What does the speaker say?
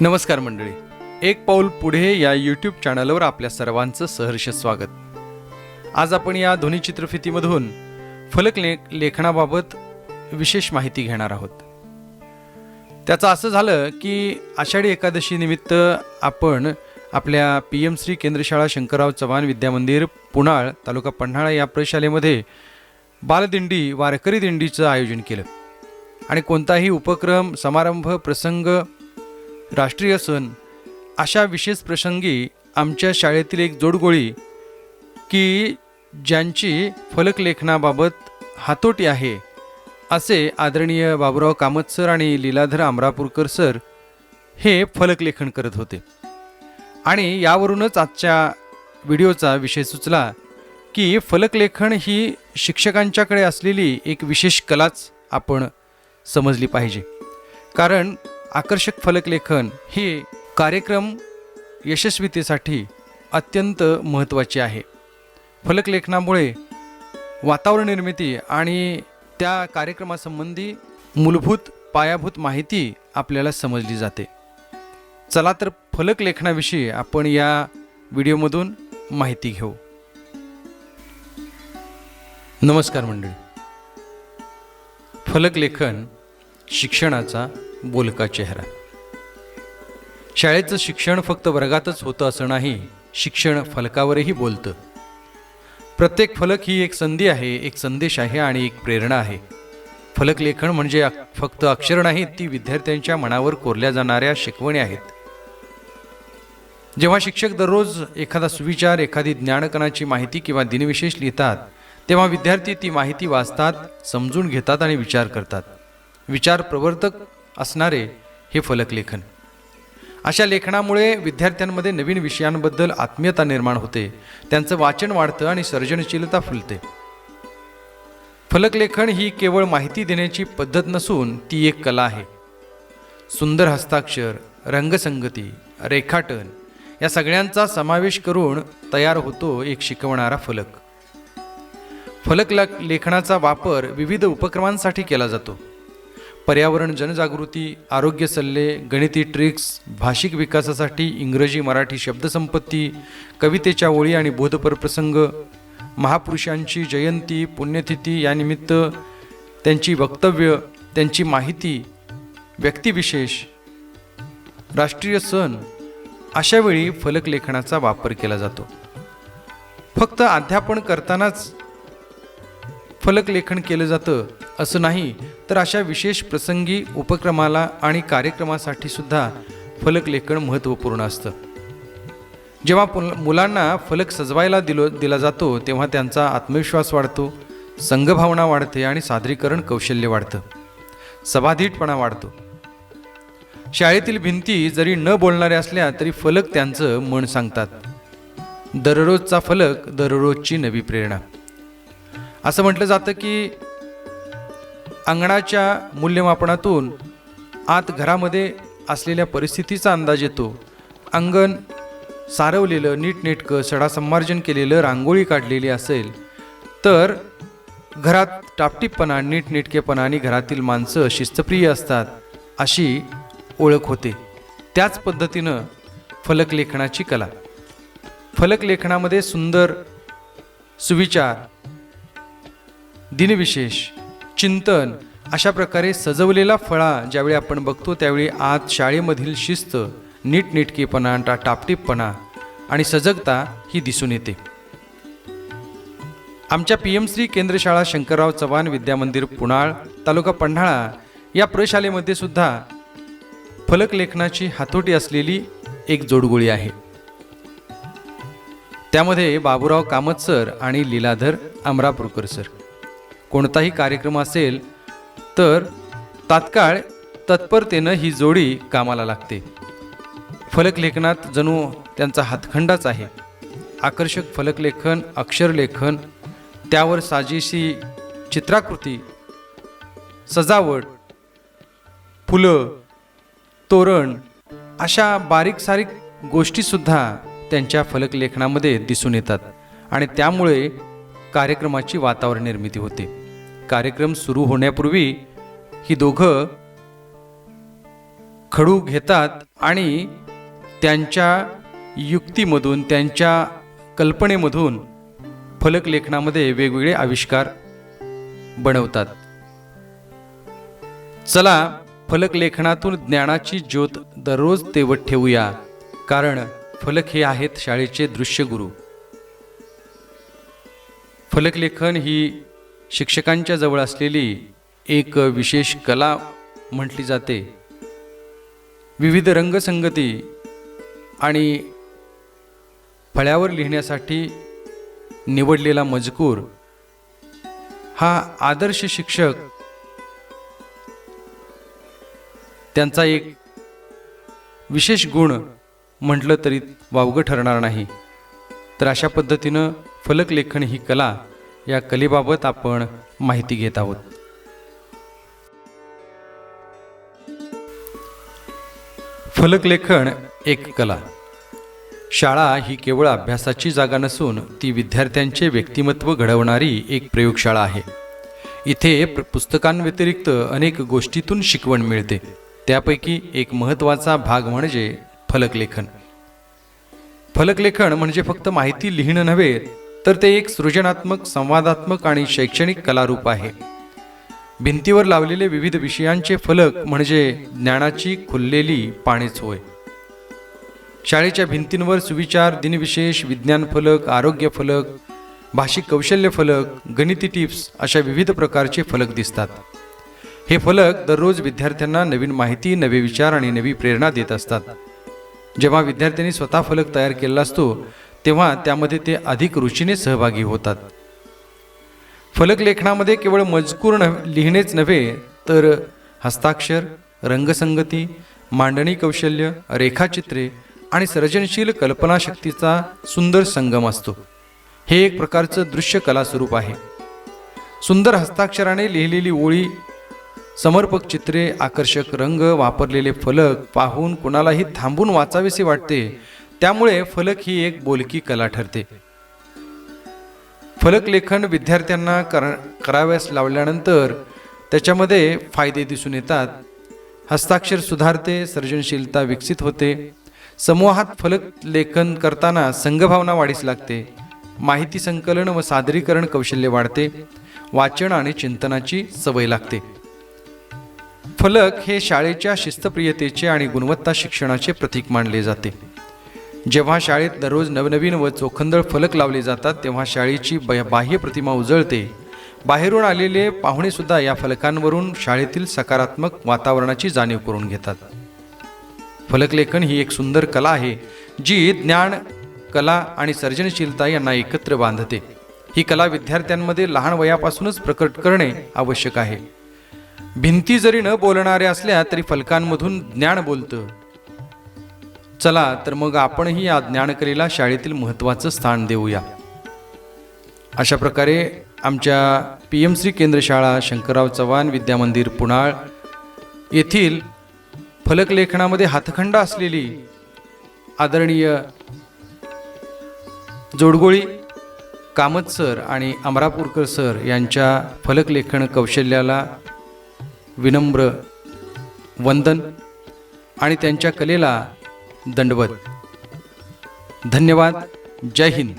नमस्कार मंडळी. एक पाऊल पुढे या यूट्यूब चॅनलवर आपल्या सर्वांचं सहर्ष स्वागत. आज आपण या ध्वनी चित्रफितीमधून फलक ले लेखनाबाबत विशेष माहिती घेणार आहोत. त्याचं असं झालं की आषाढी एकादशीनिमित्त आपण आपल्या पी एम श्री केंद्रशाळा शंकरराव चव्हाण विद्यामंदिर पुणाळ तालुका पन्हाळा या प्रशालेमध्ये बालदिंडी वारकरी दिंडीचं आयोजन केलं. आणि कोणताही उपक्रम समारंभ प्रसंग राष्ट्रीय सण. अशा विशेष प्रसंगी आमच्या शाळेतील एक जोडगोळी की ज्यांची फलकलेखनाबाबत हातोटी आहे असे आदरणीय बाबुराव कामत सर आणि लीलाधर अमरापूरकर सर हे फलकलेखन करत होते. आणि यावरूनच आजच्या व्हिडिओचा विषय सुचला की फलकलेखन ही शिक्षकांच्याकडे असलेली एक विशेष कलाच आपण समजली पाहिजे. कारण आकर्षक फलकलेखन हे कार्यक्रम यशस्वीतेसाठी अत्यंत महत्त्वाचे आहे. फलकलेखनामुळे वातावरण निर्मिती आणि त्या कार्यक्रमासंबंधी मूलभूत पायाभूत माहिती आपल्याला समजली जाते. चला तर फलकलेखनाविषयी आपण या व्हिडिओमधून माहिती घेऊ. नमस्कार मंडळी. फलकलेखन शिक्षणाचा बोलका चेहरा. शाळेचं शिक्षण फक्त वर्गातच होतं असं नाही शिक्षण फलकावरही बोलतं. प्रत्येक फलक ही एक संधी आहे एक संदेश आहे आणि एक प्रेरणा आहे. फलकलेखन म्हणजे फक्त अक्षर नाहीत ती विद्यार्थ्यांच्या मनावर कोरल्या जाणाऱ्या शिकवणी आहेत. जेव्हा शिक्षक दररोज एखादा सुविचार एखादी ज्ञानकणाची माहिती किंवा दिनविशेष लिहितात तेव्हा विद्यार्थी ती माहिती वाचतात समजून घेतात आणि विचार करतात. विचार प्रवर्तक असणारे हे फलकलेखन अशा लेखनामुळे विद्यार्थ्यांमध्ये नवीन विषयांबद्दल आत्मीयता निर्माण होते. त्यांचं वाचन वाढतं आणि सर्जनशीलता फुलते. फलकलेखन ही केवळ माहिती देण्याची पद्धत नसून ती एक कला आहे. सुंदर हस्ताक्षर रंगसंगती रेखाटन या सगळ्यांचा समावेश करून तयार होतो एक शिकवणारा फलक. फलक लेखनाचा वापर विविध उपक्रमांसाठी केला जातो. पर्यावरण जनजागृती आरोग्य सल्ले गणिती ट्रिक्स भाषिक विकासासाठी इंग्रजी मराठी शब्दसंपत्ती कवितेच्या ओळी आणि बोधपर प्रसंग महापुरुषांची जयंती पुण्यतिथी यानिमित्त त्यांची वक्तव्य त्यांची माहिती व्यक्तिविशेष राष्ट्रीय सण अशावेळी फलकलेखनाचा वापर केला जातो. फक्त अध्यापन करतानाच फलकलेखन केलं जातं. असं नाही तर अशा विशेष प्रसंगी उपक्रमाला आणि कार्यक्रमासाठी सुद्धा फलकलेखन महत्त्वपूर्ण असतं. जेव्हा पुल- मुलांना फलक सजवायला दिलो दिला जातो तेव्हा त्यांचा आत्मविश्वास वाढतो संघभावना वाढते आणि सादरीकरण कौशल्य वाढतं. सभाधीटपणा वाढतो. शाळेतील भिंती जरी न बोलणाऱ्या असल्या तरी फलक त्यांचं मन सांगतात. दररोजचा फलक दररोजची नवी प्रेरणा. असं म्हटलं जातं की अंगणाच्या मूल्यमापनातून आत घरामध्ये असलेल्या परिस्थितीचा अंदाज येतो. अंगण सारवलेलं नीटनेटकं सडासंमार्जन केलेलं रांगोळी काढलेली असेल तर घरात टापटीपणा नीटनेटकेपणा आणि घरातील माणसं शिस्तप्रिय असतात अशी ओळख होते. त्याच पद्धतीनं फलकलेखनाची कला. फलकलेखनामध्ये सुंदर सुविचार दिनविशेष चिंतन अशा प्रकारे सजवलेला फळा ज्यावेळी आपण बघतो त्यावेळी आत शाळेमधील शिस्त नीटनेटकेपणा टा टापटीपणा आणि सजगता ही दिसून येते. आमच्या पी एम श्री केंद्रशाळा शंकरराव चव्हाण विद्यामंदिर पुणाळ तालुका पन्हाळा या प्रशालेमध्ये सुद्धा फलकलेखनाची हातोटी असलेली एक जोडगोळी आहे. त्यामध्ये बाबुराव कामत सर आणि लीलाधर अमरापूरकर सर. कोणताही कार्यक्रम असेल तर तात्काळ तत्परतेनं ही जोडी कामाला लागते. फलकलेखनात जणू त्यांचा हातखंडाच आहे. आकर्षक फलकलेखन अक्षरलेखन त्यावर साजेशी चित्राकृती सजावट फुलं तोरण अशा बारीक सारीक गोष्टीसुद्धा त्यांच्या फलकलेखनामध्ये दिसून येतात आणि त्यामुळे कार्यक्रमाची वातावरण निर्मिती होते. कार्यक्रम सुरू होण्यापूर्वी ही दोघं खडू घेतात आणि त्यांच्या युक्तीमधून त्यांच्या कल्पनेमधून फलकलेखनामध्ये वेगवेगळे आविष्कार बनवतात. चला फलकलेखनातून ज्ञानाची ज्योत दररोज तेवत ठेवूया कारण फलक हे आहेत शाळेचे दृश्य गुरु फलकलेखन ही शिक्षकांच्या जवळ असलेली एक विशेष कला म्हटली जाते. विविध रंगसंगती आणि फळ्यावर लिहिण्यासाठी निवडलेला मजकूर हा आदर्श शिक्षक त्यांचा एक विशेष गुण म्हटलं तरी वावगं ठरणार नाही. तर अशा पद्धतीनं फलकलेखन ही कला या कलेबाबत आपण माहिती घेत आहोत. फलकलेखन एक कला. शाळा ही केवळ अभ्यासाची जागा नसून ती विद्यार्थ्यांचे व्यक्तिमत्व घडवणारी एक प्रयोगशाळा आहे. इथे पुस्तकांव्यतिरिक्त अनेक गोष्टीतून शिकवण मिळते. त्यापैकी एक महत्त्वाचा भाग म्हणजे फलकलेखन फलकलेखन म्हणजे फक्त माहिती लिहिणं नव्हे तर ते एक सृजनात्मक संवादात्मक आणि शैक्षणिक कलारूप आहे. भिंतीवर लावलेले विविध विषयांचे फलक म्हणजे ज्ञानाची खुललेली पाणीच होय. शाळेच्या भिंतींवर सुविचार दिनविशेष विज्ञान फलक आरोग्य फलक भाषिक कौशल्य फलक गणिती टिप्स अशा विविध प्रकारचे फलक दिसतात. हे फलक दररोज विद्यार्थ्यांना नवीन माहिती नवे विचार आणि नवी प्रेरणा देत असतात. जेव्हा विद्यार्थ्यांनी स्वतः फलक तयार केलेला असतो तेव्हा त्यामध्ये ते अधिक रुचीने सहभागी होतात. फलक लेखनामध्ये केवळ मजकूर न लिहिणेच नव्हे तर हस्ताक्षर रंगसंगती मांडणी कौशल्य रेखाचित्रे आणि सर्जनशील कल्पनाशक्तीचा सुंदर संगम असतो. हे एक प्रकारचं दृश्य कला स्वरूप आहे. सुंदर हस्ताक्षराने लिहिलेली ओळी समर्पक चित्रे आकर्षक रंग वापरलेले फलक पाहून कुणालाही थांबून वाचावेसे वाटते त्यामुळे फलक ही एक बोलकी कला ठरते. फलक लेखन विद्यार्थ्यांना कर कराव्यास लावल्यानंतर त्याच्यामध्ये फायदे दिसून येतात. हस्ताक्षर सुधारते सर्जनशीलता विकसित होते. समूहात फलक लेखन करताना संघभावना वाढीस लागते. माहिती संकलन व सादरीकरण कौशल्य वाढते. वाचन आणि चिंतनाची सवय लागते. फलक हे शाळेच्या शिस्तप्रियतेचे आणि गुणवत्ता शिक्षणाचे प्रतीक मानले जाते. जेव्हा शाळेत दररोज नवनवीन व चोखंदळ फलक लावले जातात तेव्हा शाळेची बाह्य प्रतिमा उजळते. बाहेरून आलेले पाहुणेसुद्धा या फलकांवरून शाळेतील सकारात्मक वातावरणाची जाणीव करून घेतात. फलकलेखन ही एक सुंदर कला आहे जी ज्ञान कला आणि सर्जनशीलता यांना एकत्र बांधते. ही कला विद्यार्थ्यांमध्ये लहान वयापासूनच प्रकट करणे आवश्यक आहे. भिंती जरी न बोलणाऱ्या असल्या तरी फलकांमधून ज्ञान बोलतं. चला तर मग आपणही या ज्ञानकलेला शाळेतील महत्त्वाचं स्थान देऊया. अशा प्रकारे आमच्या पी एम श्री केंद्रशाळा शंकरराव चव्हाण विद्यामंदिर पुणाळ येथील फलकलेखनामध्ये हातखंड असलेली आदरणीय जोडगोळी कामत सर आणि अमरापूरकर सर यांच्या फलकलेखन कौशल्याला विनम्र वंदन आणि त्यांच्या कलेला दंडवत. धन्यवाद. जय हिंद.